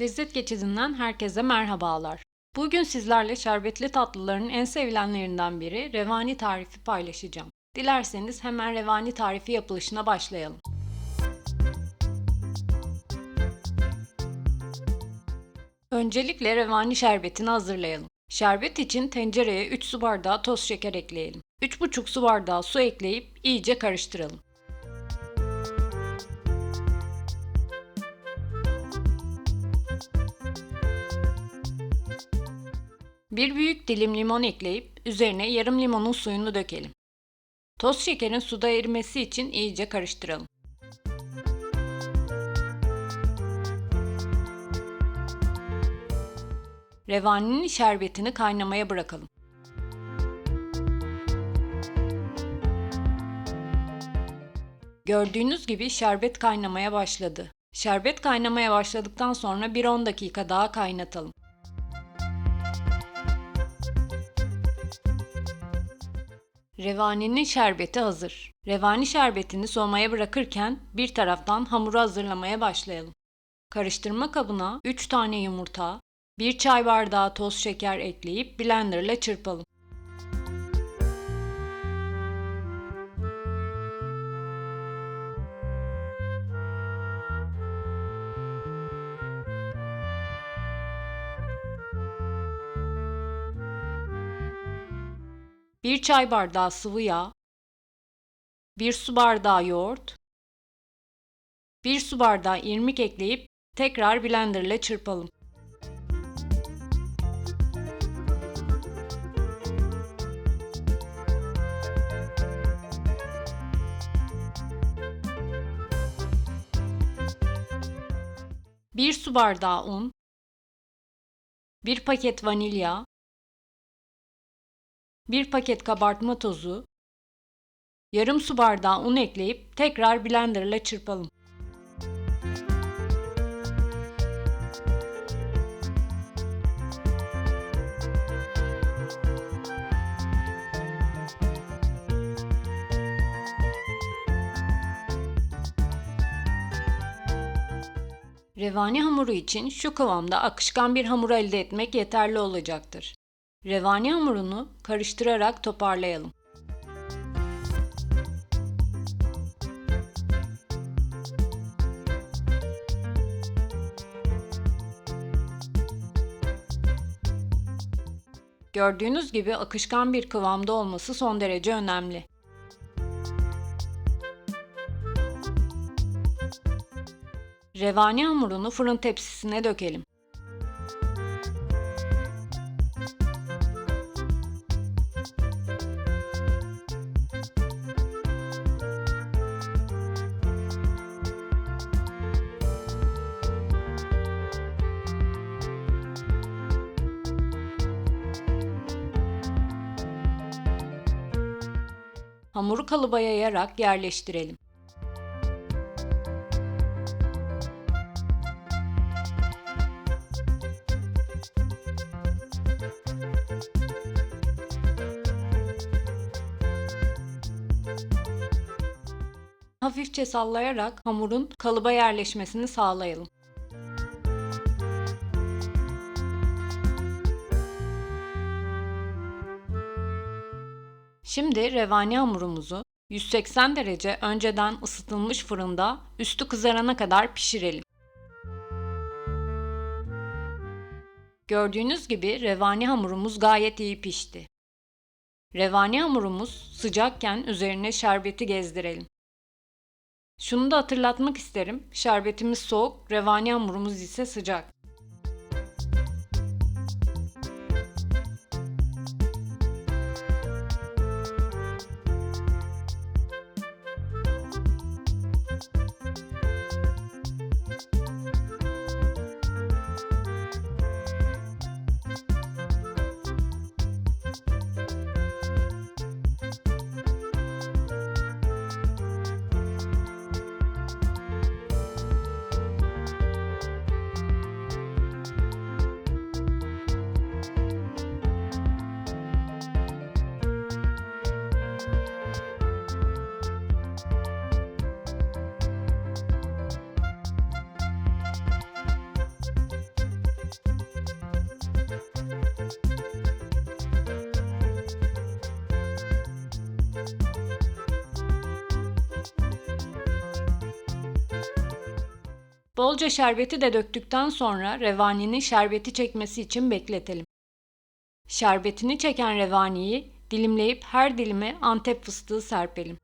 Lezzet Geçidi'nden herkese merhabalar. Bugün sizlerle şerbetli tatlıların en sevilenlerinden biri revani tarifi paylaşacağım. Dilerseniz hemen revani tarifi yapılışına başlayalım. Öncelikle revani şerbetini hazırlayalım. Şerbet için tencereye 3 su bardağı toz şeker ekleyelim. 3,5 su bardağı su ekleyip iyice karıştıralım. Bir büyük dilim limon ekleyip üzerine yarım limonun suyunu dökelim. Toz şekerin suda erimesi için iyice karıştıralım. Revaninin şerbetini kaynamaya bırakalım. Gördüğünüz gibi şerbet kaynamaya başladı. Şerbet kaynamaya başladıktan sonra bir 10 dakika daha kaynatalım. Revaninin şerbeti hazır. Revani şerbetini soğumaya bırakırken bir taraftan hamuru hazırlamaya başlayalım. Karıştırma kabına 3 tane yumurta, 1 çay bardağı toz şeker ekleyip blender ile çırpalım. Bir çay bardağı sıvı yağ, bir su bardağı yoğurt, bir su bardağı irmik ekleyip tekrar blender ile çırpalım. Bir su bardağı un, bir paket vanilya, bir paket kabartma tozu, yarım su bardağı un ekleyip tekrar blender ile çırpalım. Revani hamuru için şu kıvamda akışkan bir hamur elde etmek yeterli olacaktır. Revani hamurunu karıştırarak toparlayalım. Gördüğünüz gibi akışkan bir kıvamda olması son derece önemli. Revani hamurunu fırın tepsisine dökelim. Hamuru kalıba yayarak yerleştirelim. Hafifçe sallayarak hamurun kalıba yerleşmesini sağlayalım. Şimdi revani hamurumuzu 180 derece önceden ısıtılmış fırında üstü kızarana kadar pişirelim. Gördüğünüz gibi revani hamurumuz gayet iyi pişti. Revani hamurumuz sıcakken üzerine şerbeti gezdirelim. Şunu da hatırlatmak isterim. Şerbetimiz soğuk, revani hamurumuz ise sıcak. Bolca şerbeti de döktükten sonra revaninin şerbeti çekmesi için bekletelim. Şerbetini çeken revaniyi dilimleyip her dilime antep fıstığı serpelim.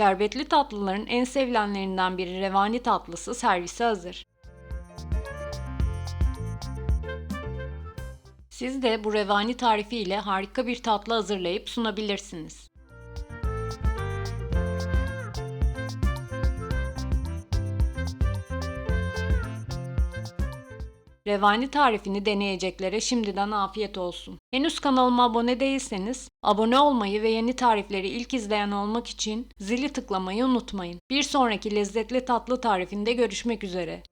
Şerbetli tatlıların en sevilenlerinden biri revani tatlısı servise hazır. Siz de bu revani tarifi ile harika bir tatlı hazırlayıp sunabilirsiniz. Revani tarifini deneyeceklere şimdiden afiyet olsun. Henüz kanalıma abone değilseniz abone olmayı ve yeni tarifleri ilk izleyen olmak için zili tıklamayı unutmayın. Bir sonraki lezzetli tatlı tarifinde görüşmek üzere.